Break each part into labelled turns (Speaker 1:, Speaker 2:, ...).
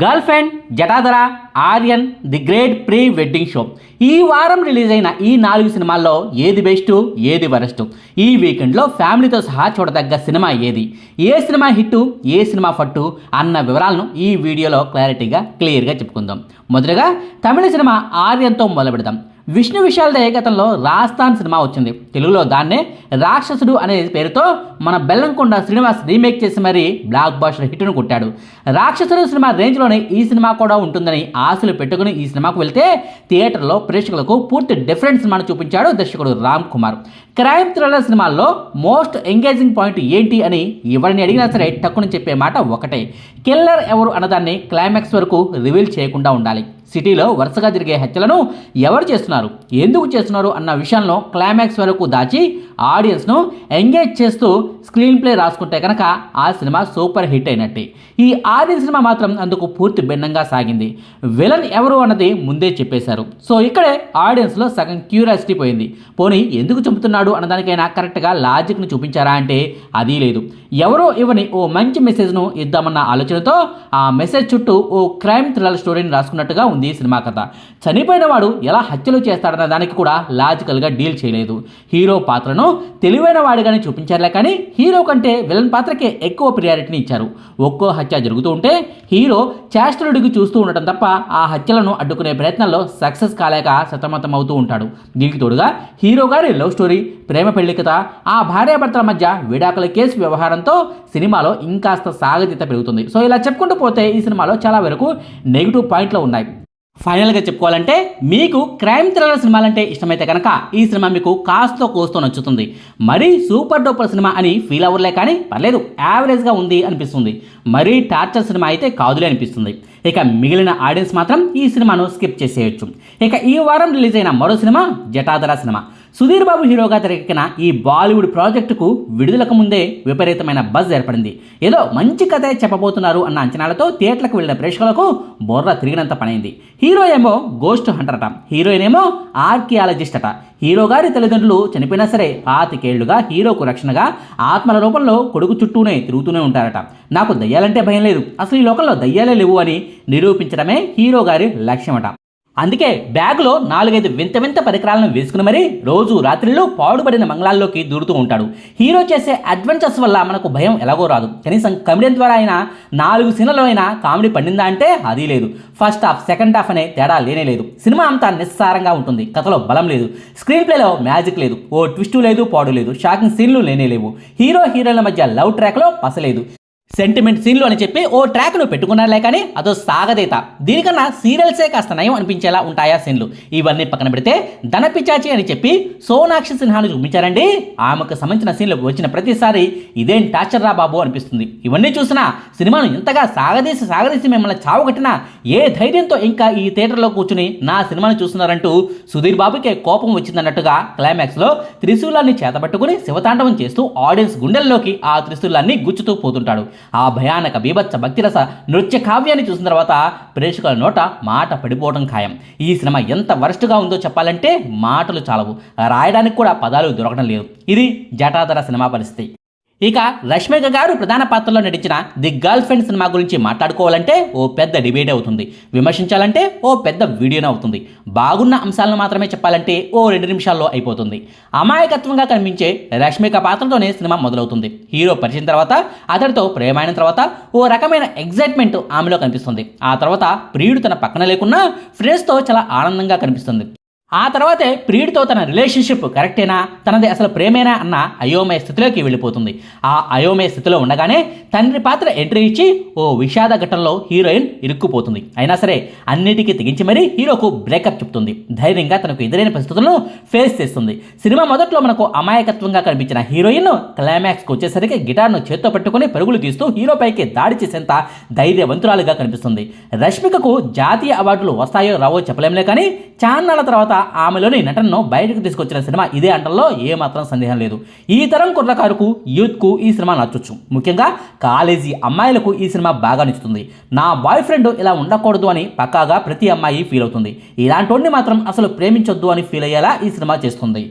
Speaker 1: Girlfriend Jatadhara Aryan the great pre wedding show ఈ వారం release అయిన ఈ నాలుగు సినిమాల్లో ఏది బెస్ట్ ఏది వరస్ట్ ఈ వీకెండ్లో ఫ్యామిలీతో సహా చూడదగ్గ సినిమా ఏది? ఏ సినిమా హిట్ ఏ సినిమా ఫట్టు అన్న వివరాలను ఈ వీడియోలో క్లారిటీగా క్లియర్గా చెప్పుకుందాం. మొదటగా తమిళ సినిమా ఆర్యన్తో మొదలు పెడదాం విష్ణు విశాల్ ఏకతంలో రాస్తాన్ సినిమా వచ్చింది. తెలుగులో దాన్నే రాక్షసుడు అనే పేరుతో మన బెల్లంకొండ శ్రీనివాస్ రీమేక్ చేసి మరీ బ్లాక్ బాస్టర్ హిట్ను కొట్టాడు. రాక్షసుడు సినిమా రేంజ్లోనే ఈ సినిమా కూడా ఉంటుందని ఆశలు పెట్టుకుని ఈ సినిమాకు వెళ్తే థియేటర్లో ప్రేక్షకులకు పూర్తి డిఫరెంట్ సినిమాను చూపించాడు దర్శకుడు రామ్ కుమార్. క్రైమ్ థ్రిల్లర్ సినిమాల్లో మోస్ట్ ఎంగేజింగ్ పాయింట్ ఏంటి అని ఎవరిని అడిగినా సరే టక్కుని చెప్పే మాట ఒకటే. కిల్లర్ ఎవరు అన్నదాన్ని క్లైమాక్స్ వరకు రివీల్ చేయకుండా ఉండాలి. సిటీలో వరుసగా జరిగే హత్యలను ఎవరు చేస్తున్నారు? ఎందుకు చేస్తున్నారు? అన్న విషయంలో క్లైమాక్స్ వరకు దాచి ఆడియన్స్ను ఎంగేజ్ చేస్తూ స్క్రీన్ ప్లే రాసుకుంటే కనుక ఆ సినిమా సూపర్ హిట్ అయినట్టే. ఈ ఆడియన్ సినిమా మాత్రం అందుకు పూర్తి భిన్నంగా సాగింది. విలన్ ఎవరు అన్నది ముందే చెప్పేశారు. సో ఇక్కడే ఆడియన్స్లో సగం క్యూరియాసిటీ పోయింది. పోనీ ఎందుకు చంపుతున్నాడు అన్నదానికైనా కరెక్ట్గా లాజిక్ను చూపించారా అంటే అది లేదు. ఎవరో ఇవ్వని ఓ మంచి మెసేజ్ను ఇద్దామన్న ఆలోచనతో ఆ మెసేజ్ చుట్టూ ఓ క్రైమ్ థ్రిల్లర్ స్టోరీని రాసుకున్నట్టుగా ఉంది సినిమా కథ. చనిపోయిన వాడు ఎలా హత్యలు చేస్తాడన్న దానికి కూడా లాజికల్గా డీల్ చేయలేదు. హీరో పాత్రను తెలివైన వాడిగానే చూపించారులే కానీ హీరో కంటే విలన్ పాత్రకే ఎక్కువ ప్రియారిటీని ఇచ్చారు. ఒక్కో హత్య జరుగుతూ ఉంటే హీరో చేష్టలుడికి చూస్తూ ఉండటం తప్ప ఆ హత్యలను అడ్డుకునే ప్రయత్నంలో సక్సెస్ కాలేక సతమతం అవుతూ ఉంటాడు. దీనికి తోడుగా హీరో గారి లవ్ స్టోరీ ప్రేమ పెళ్ళి కథ ఆ భార్యాభర్తల మధ్య విడాకుల కేసు వ్యవహారంతో సినిమాలో ఇంకాస్త సాగతీత పెరుగుతుంది. సో ఇలా చెప్పుకుంటూ పోతే ఈ సినిమాలో చాలా వరకు నెగిటివ్ పాయింట్లు ఉన్నాయి. ఫైనల్గా చెప్పుకోవాలంటే మీకు క్రైమ్ థ్రిల్లర్ సినిమాలంటే ఇష్టమైతే కనుక ఈ సినిమా మీకు కాస్తో కోస్తో నచ్చుతుంది. మరీ సూపర్ డూపర్ సినిమా అని ఫీల్ అవ్వలే కానీ పర్లేదు యావరేజ్గా ఉంది అనిపిస్తుంది. మరీ టార్చర్ సినిమా అయితే కాదులే అనిపిస్తుంది. ఇక మిగిలిన ఆడియన్స్ మాత్రం ఈ సినిమాను స్కిప్ చేసేయచ్చు. ఇక ఈ వారం రిలీజ్ అయిన మరో సినిమా జటాధర సినిమా. సుధీర్ బాబు హీరోగా తెరకెక్కిన ఈ బాలీవుడ్ ప్రాజెక్టుకు విడుదలకు ముందే విపరీతమైన బజ్ ఏర్పడింది. ఏదో మంచి కథే చెప్పబోతున్నారు అన్న అంచనాలతో థియేటర్లకు వెళ్ళిన ప్రేక్షకులకు బొర్ర తిరిగినంత పనైంది. హీరో ఏమో గోస్ట్ హంటర్ అట. హీరోయిన్ ఏమో ఆర్కియాలజిస్ట్ అట. హీరో గారి తల్లిదండ్రులు చనిపోయినా సరే పాతికేళ్ళుగా హీరోకు రక్షణగా ఆత్మల రూపంలో కొడుకు చుట్టూనే తిరుగుతూనే ఉంటారట. నాకు దయ్యాలంటే భయం లేదు. అసలు ఈ లోకంలో దయ్యాలే లేవు అని నిరూపించడమే హీరో గారి లక్ష్యమట. అందుకే బ్యాగ్లో నాలుగైదు వింత వింత పరికరాలను వేసుకుని మరీ రోజు రాత్రిలో పాడుబడిన మంగళాల్లోకి దూరుతూ ఉంటాడు. హీరో చేసే అడ్వెంచర్స్ వల్ల మనకు భయం ఎలాగో రాదు. కనీసం కమెడియన్ ద్వారా అయినా నాలుగు సీన్లలో అయినా కామెడీ పండిందా అంటే అది లేదు. ఫస్ట్ హాఫ్ సెకండ్ హాఫ్ అనే తేడా లేనే లేదు. సినిమా అంతా నిస్సారంగా ఉంటుంది. కథలో బలం లేదు. స్క్రీన్ ప్లేలో మ్యాజిక్ లేదు. ఓ ట్విస్టు లేదు పాడు లేదు. షాకింగ్ సీన్లు లేనే లేవు. హీరో హీరోల మధ్య లవ్ ట్రాక్లో పసలేదు. సెంటిమెంట్ సీన్లు అని చెప్పి ఓ ట్రాక్ను పెట్టుకున్నారులే కానీ అదో సాగదేత. దీనికన్నా సీరియల్సే కాస్త నయం అనిపించేలా ఉంటాయా సీన్లు ఇవన్నీ పక్కన పెడితే ధనపిచాచి అని చెప్పి సోనాక్షి సిన్హాను చూపించారండి. ఆమెకు సంబంధించిన సీన్లు వచ్చిన ప్రతిసారి ఇదేం టార్చర్ రా బాబు అనిపిస్తుంది. ఇవన్నీ చూసినా సినిమాను ఇంతగా సాగదీసి సాగదీసి మిమ్మల్ని చావుగట్టినా ఏ ధైర్యంతో ఇంకా ఈ థియేటర్లో కూర్చుని నా సినిమాను చూస్తున్నారంటూ సుధీర్ బాబుకే కోపం వచ్చిందన్నట్టుగా క్లైమాక్స్లో త్రిశూలాన్ని చేతబట్టుకుని శివతాండవం చేస్తూ ఆడియన్స్ గుండెల్లోకి ఆ త్రిశూలాన్ని గుచ్చుతూ పోతుంటాడు. ఆ భయానక బీభత్స భక్తిరస నృత్య కావ్యాన్ని చూసిన తర్వాత ప్రేక్షకుల నోట మాట పడిపోవడం ఖాయం. ఈ సినిమా ఎంత వరస్ట్గా ఉందో చెప్పాలంటే మాటలు చాలవు. రాయడానికి కూడా పదాలు దొరకడం లేదు. ఇది జటాధర సినిమా పరిస్థితి. ఇక రష్మిక గారు ప్రధాన పాత్రలో నటించిన ది గర్ల్ ఫ్రెండ్ సినిమా గురించి మాట్లాడుకోవాలంటే ఓ పెద్ద డిబేట్ అవుతుంది. విమర్శించాలంటే ఓ పెద్ద వీడియోనే అవుతుంది. బాగున్న అంశాలను మాత్రమే చెప్పాలంటే ఓ రెండు నిమిషాల్లో అయిపోతుంది. అమాయకత్వంగా కనిపించే రష్మిక పాత్రతోనే సినిమా మొదలవుతుంది. హీరో పరిచిన తర్వాత అతడితో ప్రేమైన తర్వాత ఓ రకమైన ఎగ్జైట్మెంట్ ఆమెలో కనిపిస్తుంది. ఆ తర్వాత ప్రియుడు తన పక్కన లేకున్నా ఫ్రెండ్స్తో చాలా ఆనందంగా కనిపిస్తుంది. ఆ తర్వాతే ప్రియుడితో తన రిలేషన్షిప్ కరెక్టేనా తనది అసలు ప్రేమేనా? అన్న అయోమయ స్థితిలోకి వెళ్ళిపోతుంది. ఆ అయోమయ స్థితిలో ఉండగానే తండ్రి పాత్ర ఎంట్రీ ఇచ్చి ఓ విషాద ఘటనలో హీరోయిన్ ఇరుక్కుపోతుంది. అయినా సరే అన్నిటికీ తెగించి మరీ హీరోకు బ్రేకప్ చెప్తుంది. ధైర్యంగా తనకు ఎదురైన పరిస్థితులను ఫేస్ చేస్తుంది. సినిమా మొదట్లో మనకు అమాయకత్వంగా కనిపించిన హీరోయిన్ క్లైమాక్స్కి వచ్చేసరికి గిటార్ను చేత్తో పట్టుకుని పరుగులు తీస్తూ హీరోపైకి దాడి చేసేంత ధైర్యవంతురాలుగా కనిపిస్తుంది. రష్మికకు జాతీయ అవార్డులు వస్తాయో రావో చెప్పలేంలే కానీ చాన్నాళ్ళ తర్వాత ఆమెలోని నటనను బయటకు తీసుకొచ్చిన సినిమా ఇదే అంటల్లో ఏమాత్రం సందేహం లేదు. ఈ తరం కుర్రకారుకు యూత్కు ఈ సినిమా నచ్చొచ్చు. ముఖ్యంగా కాలేజీ అమ్మాయిలకు ఈ సినిమా బాగా నచ్చుతుంది. నా బాయ్ ఫ్రెండ్ ఇలా ఉండకూడదు అని పక్కాగా ప్రతి అమ్మాయి ఫీల్ అవుతుంది. ఇలాంటి మాత్రం అసలు ప్రేమించొద్దు అని ఫీల్ అయ్యేలా ఈ సినిమా చేస్తుంది.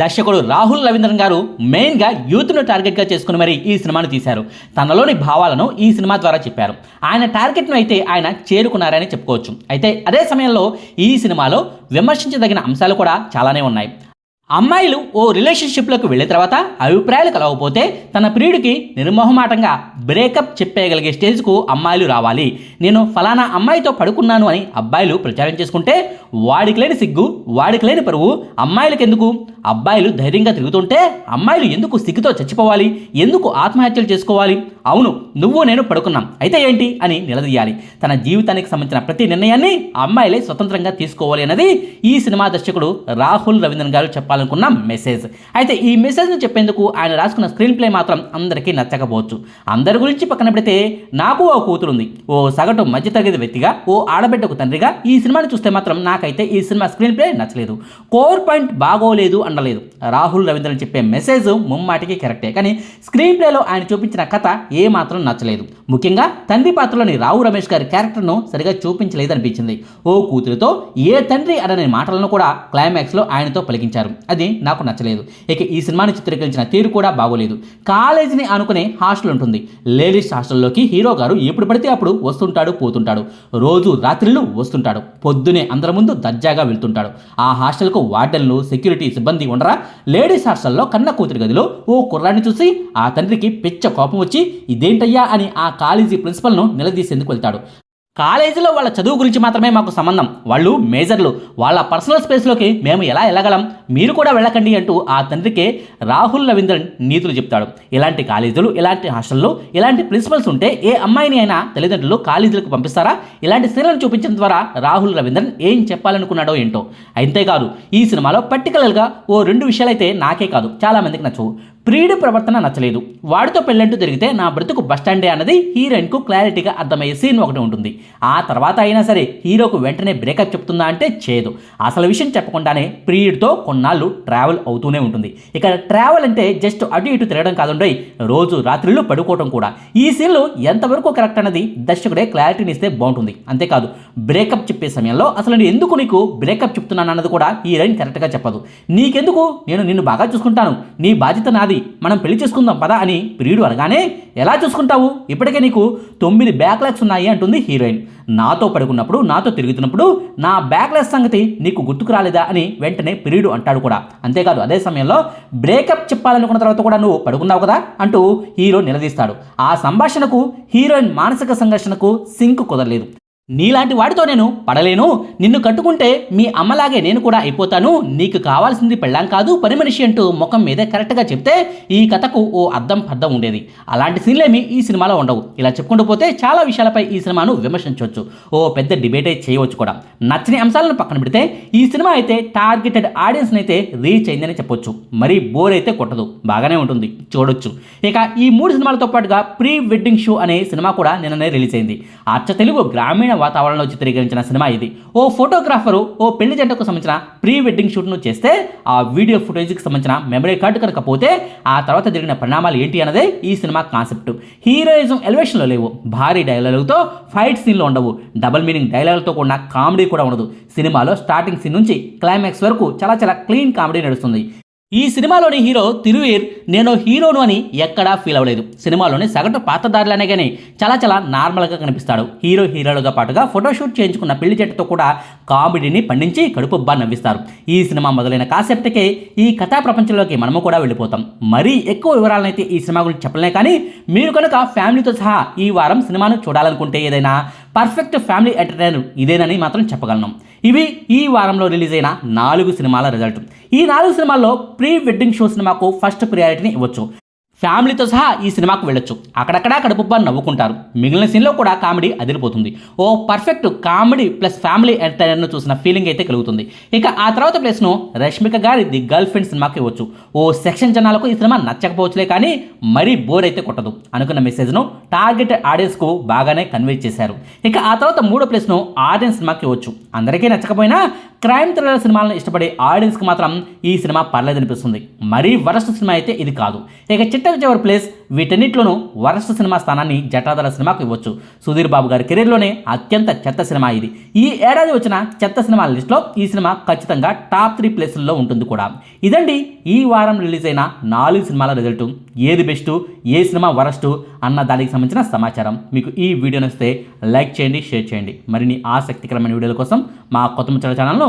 Speaker 1: దర్శకుడు రాహుల్ రవీంద్రన్ గారు మెయిన్గా యూత్ను టార్గెట్గా చేసుకుని మరి ఈ సినిమాను తీశారు. తనలోని భావాలను ఈ సినిమా ద్వారా చెప్పారు. ఆయన టార్గెట్ను అయితే ఆయన చేరుకున్నారని చెప్పుకోవచ్చు. అయితే అదే సమయంలో ఈ సినిమాలో విమర్శించదగిన అంశాలు కూడా చాలానే ఉన్నాయి. అమ్మాయిలు ఓ రిలేషన్షిప్లోకి వెళ్ళిన తర్వాత అభిప్రాయాలు కలవకపోతే తన ప్రియుడికి నిర్మోహమాటంగా బ్రేకప్ చెప్పేయగలిగే స్టేజ్కు అమ్మాయిలు రావాలి. నేను ఫలానా అమ్మాయితో పడుకున్నాను అని అబ్బాయిలు ప్రచారం చేసుకుంటే వాడికి లేని సిగ్గు వాడికి లేని పరువు అమ్మాయిలకు ఎందుకు అబ్బాయిలు ధైర్యంగా తిరుగుతుంటే అమ్మాయిలు ఎందుకు సిగ్గుతో చచ్చిపోవాలి? ఎందుకు ఆత్మహత్యలు చేసుకోవాలి? అవును నువ్వు నేను పడుకున్నాం. అయితే ఏంటి? అని నిలదీయాలి. తన జీవితానికి సంబంధించిన ప్రతి నిర్ణయాన్ని అమ్మాయిలే స్వతంత్రంగా తీసుకోవాలి అన్నది ఈ సినిమా దర్శకుడు రాహుల్ రవీంద్రన్ గారు చెప్పాలి చెప్పాలనుకున్న మెసేజ్. అయితే ఈ మెసేజ్ను చెప్పేందుకు ఆయన రాసుకున్న స్క్రీన్ ప్లే మాత్రం అందరికీ నచ్చకపోవచ్చు. అందరి గురించి పక్కన పెడితే నాకు ఓ కూతురుంది. ఓ సగటు మధ్యతరగతి వ్యక్తిగా ఓ ఆడబిడ్డకు తండ్రిగా ఈ సినిమాని చూస్తే మాత్రం నాకైతే ఈ సినిమా స్క్రీన్ ప్లే నచ్చలేదు. కోర్ పాయింట్ బాగోలేదు అనలేదు. రాహుల్ రవీంద్రన్ చెప్పే మెసేజ్ ముమ్మాటికి కరెక్టే. కానీ స్క్రీన్ ప్లేలో ఆయన చూపించిన కథ ఏ మాత్రం నచ్చలేదు. ముఖ్యంగా తండ్రి పాత్రలోని రావు రమేష్ గారి క్యారెక్టర్ను సరిగా చూపించలేదనిపించింది. ఓ కూతురితో ఏ తండ్రి అనని మాటలను కూడా క్లైమాక్స్లో ఆయనతో పలికించారు. అది నాకు నచ్చలేదు. ఇక ఈ సినిమాని చిత్రీకరించిన తీరు కూడా బాగోలేదు. కాలేజీని అనుకునే హాస్టల్ ఉంటుంది. లేడీస్ హాస్టల్లోకి హీరో గారు ఎప్పుడు పడితే అప్పుడు వస్తుంటాడు పోతుంటాడు. రోజు రాత్రిళ్ళు వస్తుంటాడు. పొద్దునే అందరి ముందు దర్జాగా వెళ్తుంటాడు. ఆ హాస్టల్కు వార్డెన్లు సెక్యూరిటీ సిబ్బంది ఉండరా? లేడీస్ హాస్టల్లో కన్న కూతురి గదిలో ఓ కుర్రాన్ని చూసి ఆ తండ్రికి పిచ్చ కోపం వచ్చి ఇదేంటయ్యా? అని ఆ కాలేజీ ప్రిన్సిపల్ను నిలదీసేందుకు వెళ్తాడు. కాలేజీలో వాళ్ళ చదువు గురించి మాత్రమే మాకు సంబంధం. వాళ్ళు మేజర్లు. వాళ్ళ పర్సనల్ స్పేస్లోకి మేము ఎలా వెళ్ళగలం మీరు కూడా వెళ్ళకండి అంటూ ఆ తండ్రికే రాహుల్ రవీంద్రన్ నీతులు చెప్తాడు. ఇలాంటి కాలేజీలు ఇలాంటి హాస్టల్లో ఇలాంటి ప్రిన్సిపల్స్ ఉంటే ఏ అమ్మాయిని అయినా తల్లిదండ్రులు కాలేజీలకు పంపిస్తారా? ఇలాంటి సీన్లను చూపించడం ద్వారా రాహుల్ రవీంద్రన్ ఏం చెప్పాలనుకున్నాడో ఏంటో. అంతేకాదు ఈ సినిమాలో పర్టికులర్గా ఓ రెండు విషయాలైతే నాకే కాదు. చాలా మందికి నచ్చవు. ప్రియుడి ప్రవర్తన నచ్చలేదు. వాడితో పెళ్ళంటూ జరిగితే నా బ్రతుకు బస్టాండే అన్నది హీరోయిన్కు క్లారిటీగా అర్థమయ్యే సీన్ ఒకటి ఉంటుంది. ఆ తర్వాత అయినా సరే హీరోకు వెంటనే బ్రేకప్ చెప్తుందా అంటే చేయదు అసలు విషయం చెప్పకుండానే ప్రియుడితో కొన్నాళ్ళు ట్రావెల్ అవుతూనే ఉంటుంది. ఇక ట్రావెల్ అంటే జస్ట్ అటు ఇటు తిరగడం కాదుండే రోజు రాత్రిళ్ళు పడుకోవడం కూడా. ఈ సీన్లు ఎంతవరకు కరెక్ట్ అన్నది దర్శకుడే క్లారిటీని ఇస్తే బాగుంటుంది. అంతేకాదు బ్రేకప్ చెప్పే సమయంలో అసలు నేను ఎందుకు నీకు బ్రేకప్ చెప్తున్నాను అన్నది కూడా హీరోయిన్ కరెక్ట్గా చెప్పదు. నీకెందుకు? నేను నిన్ను బాగా చూసుకుంటాను. నీ బాధ్యత నాది. మనం పెళ్ళి చేసుకుందాం పదా అని ప్రియుడు అనగానే ఎలా చూసుకుంటావు? ఇప్పటికే నీకు తొమ్మిది బ్యాక్లాగ్స్ ఉన్నాయి అంటుంది హీరోయిన్. నాతో పడుకున్నప్పుడు నాతో తిరుగుతున్నప్పుడు నా బ్యాక్లాగ్స్ సంగతి నీకు గుర్తుకు రాలేదా? అని వెంటనే ప్రియుడు అంటాడు కూడా. అంతేకాదు అదే సమయంలో బ్రేకప్ చెప్పాలనుకున్న తర్వాత కూడా నువ్వు పడుకున్నావు కదా? అంటూ హీరో నిలదీస్తాడు. ఆ సంభాషణకు హీరోయిన్ మానసిక సంఘర్షణకు సింక్ కుదరలేదు. నీలాంటి వాడితో నేను పడలేను. నిన్ను కట్టుకుంటే మీ అమ్మలాగే నేను కూడా అయిపోతాను. నీకు కావాల్సింది పెళ్ళాం కాదు పని మనిషి అంటూ ముఖం మీదే కరెక్ట్గా చెప్తే ఈ కథకు ఓ అద్దం పద్దం ఉండేది. అలాంటి సీన్లేమి ఈ సినిమాలో ఉండవు. ఇలా చెప్పుకుంటూ పోతే చాలా విషయాలపై ఈ సినిమాను విమర్శించవచ్చు. ఓ పెద్ద డిబేటే చేయవచ్చు కూడా. నచ్చని అంశాలను పక్కన పెడితే ఈ సినిమా అయితే టార్గెటెడ్ ఆడియన్స్ని అయితే రీచ్ అయిందని చెప్పొచ్చు. మరీ బోర్ అయితే కొట్టదు. బాగానే ఉంటుంది. చూడొచ్చు. ఇక ఈ మూడు సినిమాలతో పాటుగా ప్రీ వెడ్డింగ్ షో అనే సినిమా కూడా నిన్ననే రిలీజ్ అయింది. అచ్చ తెలుగు గ్రామీణ వాతావరణంలో చిత్రీకరించిన సినిమా ఇది. ఓ ఫోటోగ్రాఫరు ఓ పెళ్ళి జంటకు సంబంధించిన ప్రీ వెడ్డింగ్ షూట్ను చేస్తే ఆ వీడియో ఫుటేజ్కి సంబంధించిన మెమరీ కార్డు కనుక పోతే ఆ తర్వాత జరిగిన పరిణామాలు ఏంటి అన్నదే ఈ సినిమా కాన్సెప్ట్. హీరోయిజం ఎలివేషన్లో లేవు. భారీ డైలాగులతో ఫైట్ సీన్లు ఉండవు. డబల్ మీనింగ్ డైలాగులతో కూడిన కామెడీ కూడా ఉండదు. సినిమాలో స్టార్టింగ్ సీన్ నుంచి క్లైమాక్స్ వరకు చాలా చాలా క్లీన్ కామెడీ నడుస్తుంది. ఈ సినిమాలోని హీరో తిరువీర్ నేను హీరోను అని ఎక్కడా ఫీల్ అవ్వలేదు. సినిమాలోని సగటు పాత్రదారులనే కానీ చాలా చాలా నార్మల్గా కనిపిస్తాడు. హీరో హీరోలుగా పాటుగా ఫోటోషూట్ చేయించుకున్న పెళ్ళి చెట్టుతో కూడా కామెడీని పండించి కడుపుబ్బా నవ్విస్తారు. ఈ సినిమా మొదలైన కాసెప్ట్కే ఈ కథా ప్రపంచంలోకి మనము కూడా వెళ్ళిపోతాం. మరీ ఎక్కువ వివరాలనైతే ఈ సినిమా గురించి చెప్పలే కానీ మీరు కనుక ఫ్యామిలీతో సహా ఈ వారం సినిమాను చూడాలనుకుంటే ఏదైనా పర్ఫెక్ట్ ఫ్యామిలీ ఎంటర్టైనర్ ఇదేనని మాత్రం చెప్పగలను. ఇవి ఈ వారంలో రిలీజ్ అయిన నాలుగు సినిమాల రిజల్ట్ ఈ నాలుగు సినిమాల్లో ప్రీ వెడ్డింగ్ షో సినిమాకు ఫస్ట్ ప్రియారిటీని ఇవ్వచ్చు. ఫ్యామిలీతో సహా ఈ సినిమాకు వెళ్ళొచ్చు. అక్కడక్కడా కడుపుబ్బా నవ్వుకుంటారు. మిగిలిన సీన్లో కూడా కామెడీ అదిరిపోతుంది. ఓ పర్ఫెక్ట్ కామెడీ ప్లస్ ఫ్యామిలీ ఎంటర్టైనర్ను చూసిన ఫీలింగ్ అయితే కలుగుతుంది. ఇక ఆ తర్వాత ప్లేస్ను రష్మిక గారి ది గర్ల్ ఫ్రెండ్ సినిమాకి ఇవ్వచ్చు. ఓ సెక్షన్ జనాలకు ఈ సినిమా నచ్చకపోవచ్చులే కానీ మరీ బోర్ అయితే కొట్టదు అనుకున్న మెసేజ్ను టార్గెట్ ఆడియన్స్కు బాగానే కన్వే చేశారు. ఇక ఆ తర్వాత మూడో ప్లేస్ను ఆడియన్స్ సినిమాకి ఇవ్వచ్చు. అందరికీ నచ్చకపోయినా క్రైమ్ థ్రిల్లర్ సినిమాలను ఇష్టపడే ఆడియన్స్కి మాత్రం ఈ సినిమా పర్లేదనిపిస్తుంది. మరీ వరస్ట్ సినిమా అయితే ఇది కాదు. ఇక చిట్ట చివరి ప్లేస్ వీటన్నిటిలోనూ వరస్ట్ సినిమా స్థానాన్ని జటాధర సినిమాకు ఇవ్వచ్చు. సుధీర్ బాబు గారి కెరీర్లోనే అత్యంత చెత్త సినిమా ఇది. ఈ ఏడాది వచ్చిన చెత్త సినిమాల లిస్టులో ఈ సినిమా ఖచ్చితంగా టాప్ త్రీ ప్లేసుల్లో ఉంటుంది కూడా. ఇదండి ఈ వారం రిలీజ్ అయిన నాలుగు సినిమాల రిజల్ట్. ఏది బెస్ట్ ఏ సినిమా వరస్ట్ అన్న దానికి సంబంధించిన సమాచారం. మీకు ఈ వీడియో నచ్చితే లైక్ చేయండి షేర్ చేయండి. మరిన్ని ఆసక్తికరమైన వీడియోల కోసం మా కొత్త ముచ్చట ఛానల్ను